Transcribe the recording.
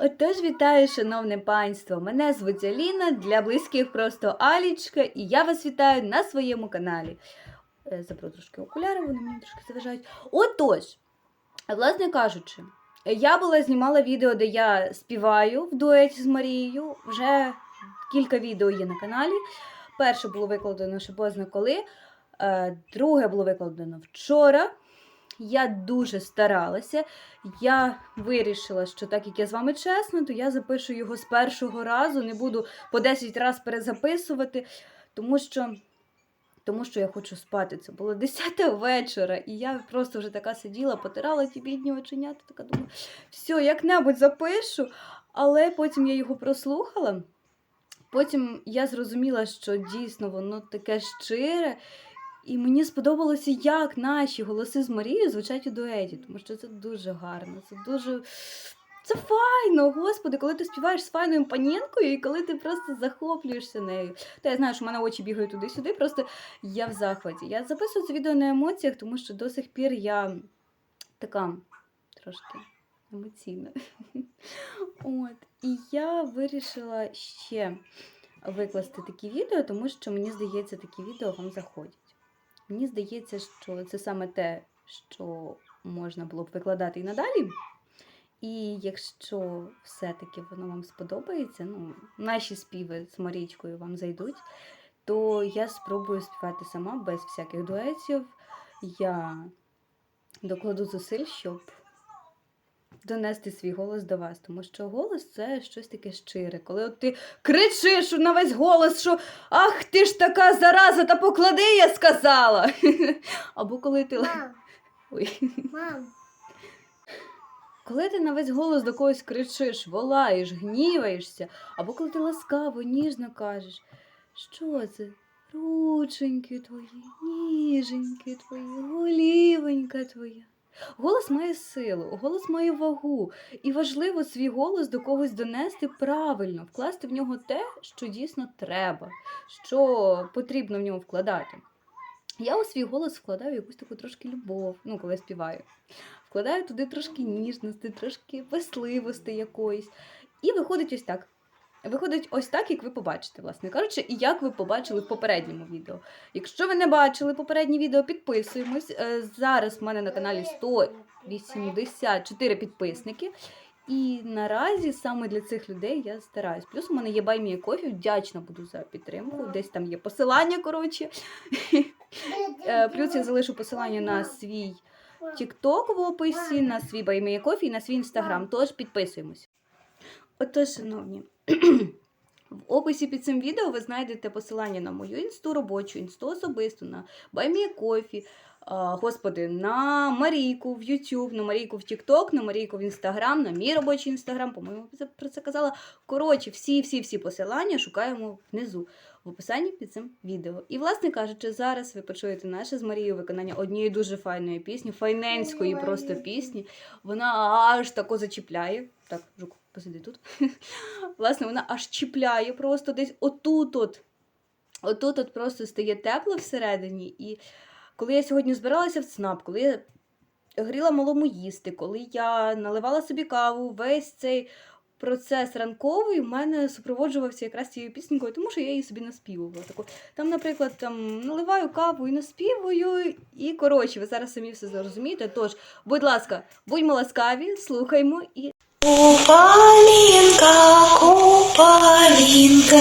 Отож, вітаю, шановне панство! Мене звуть Аліна, для близьких просто Алічка, і я вас вітаю на своєму каналі. Е, Заберу трошки окуляри, вони мені трошки заважають. Отож, власне кажучи, я була знімала відео, де я співаю в дуеті з Марією. Вже кілька відео є на каналі. Перше було викладено ще позна коли, е, друге було викладено вчора. Я дуже старалася. Я вирішила, що так як я з вами чесна, то я запишу його з першого разу, не буду по 10 разів перезаписувати, тому що, тому що я хочу спати. Це було 10 вечора, і я просто вже така сиділа, потирала ті бідні оченята, така думаю, все, як-небудь запишу. Але потім я його прослухала. Потім я зрозуміла, що дійсно воно таке щире. І мені сподобалося, як наші голоси з Марією звучать у дуеті, тому що це дуже гарно, це дуже. Це файно, господи, коли ти співаєш з файною панінкою і коли ти просто захоплюєшся нею. Та я знаю, що в мене очі бігають туди-сюди, просто я в захваті. Я записую це відео на емоціях, тому що до сих пір я така трошки емоційна. От. І я вирішила ще викласти такі відео, тому що мені здається, такі відео вам заходять. Мені здається, що це саме те, що можна було б викладати і надалі. І якщо все-таки воно вам сподобається, ну, наші співи з Марічкою вам зайдуть, то я спробую співати сама без всяких дуетів. Я докладу зусиль, щоб донести свій голос до вас, тому що голос це щось таке щире. Коли от ти кричиш на весь голос, що ах ти ж така зараза, та поклади, я сказала. Або коли ти. Мам, Ой. мам, Коли ти на весь голос до когось кричиш, волаєш, гніваєшся, або коли ти ласкаво, ніжно кажеш, що це? Рученьки твої, ніженьки твої, голівенька твоя. Голос має силу, голос має вагу, і важливо свій голос до когось донести правильно, вкласти в нього те, що дійсно треба, що потрібно в нього вкладати. Я у свій голос вкладаю якусь таку трошки любов, ну, коли співаю. Вкладаю туди трошки ніжності, трошки весливості якоїсь. І виходить ось так. Виходить ось так, як ви побачите, власне кажучи, і як ви побачили в попередньому відео. Якщо ви не бачили попереднє відео, підписуємось. Е, Зараз в мене на каналі 184 підписники. І наразі саме для цих людей я стараюсь. Плюс у мене є баймія кофі, вдячна буду за підтримку. Десь там є посилання, коротше. Е, Плюс я залишу посилання на свій TikTok в описі, на свій баймія кофі і на свій інстаграм. Тож підписуємось. Отож, шановні, в описі під цим відео ви знайдете посилання на мою інсту робочу, інсту особисту, на баймія кофі. Господи, на Марійку в YouTube, на Марійку в TikTok, на Марійку в Instagram, на мій робочий Instagram, по-моєму, про це казала. Коротше, всі-всі-всі посилання шукаємо внизу в описанні під цим відео. І, власне кажучи, зараз ви почуєте наше з Марією виконання однієї дуже файної пісні, файненської просто пісні. Вона аж тако зачіпляє. Так, жук, посиди тут. Власне, вона аж чіпляє просто десь отут. от Отут от просто стає тепло всередині. І коли я сьогодні збиралася в ЦНАП, коли я гріла малому їсти, коли я наливала собі каву, весь цей процес ранковий в мене супроводжувався якраз цією піснею, тому що я її собі наспівувала. Таку. Там, наприклад, там наливаю каву і наспівую, і коротше, ви зараз самі все зрозумієте. Тож, будь ласка, будьмо ласкаві, слухаймо і Купалинка, купалинка,